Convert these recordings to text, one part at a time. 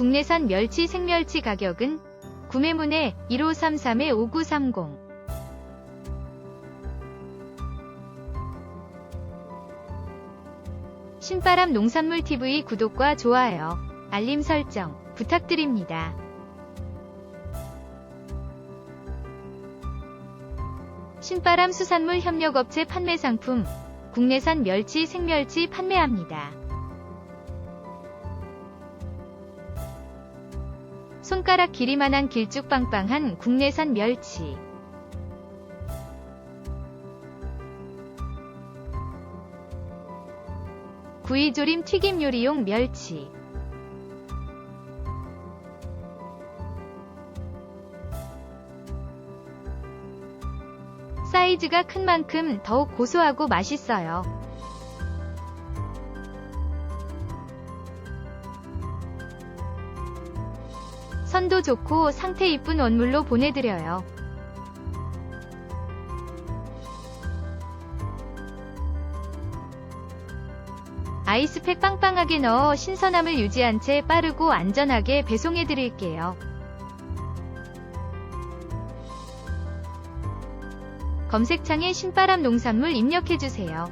국내산 멸치 생멸치 가격은 구매문의 1533-5930 신바람 농산물 TV 구독과 좋아요, 알림 설정 부탁드립니다. 신바람 수산물 협력업체 판매 상품 국내산 멸치 생멸치 판매합니다. 손가락 길이만한 길쭉빵빵한 국내산 멸치. 구이조림 튀김 요리용 멸치. 사이즈가 큰 만큼 더욱 고소하고 맛있어요. 선도 좋고 상태 이쁜 원물로 보내드려요. 아이스팩 빵빵하게 넣어 신선함을 유지한 채 빠르고 안전하게 배송해 드릴게요. 검색창에 신바람 농산물 입력해 주세요.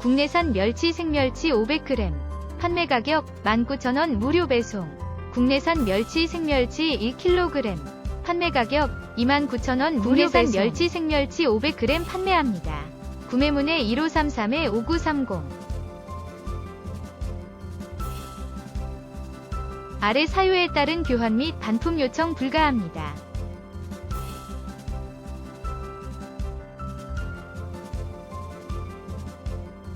국내산 멸치 생멸치 500g 판매 가격 19,000원 무료 배송 국내산 멸치 생멸치 1kg 판매 가격 29,000원 무료 국내산 배송 멸치 생멸치 500g 판매합니다. 구매문의 1533-5930 아래 사유에 따른 교환 및 반품 요청 불가합니다.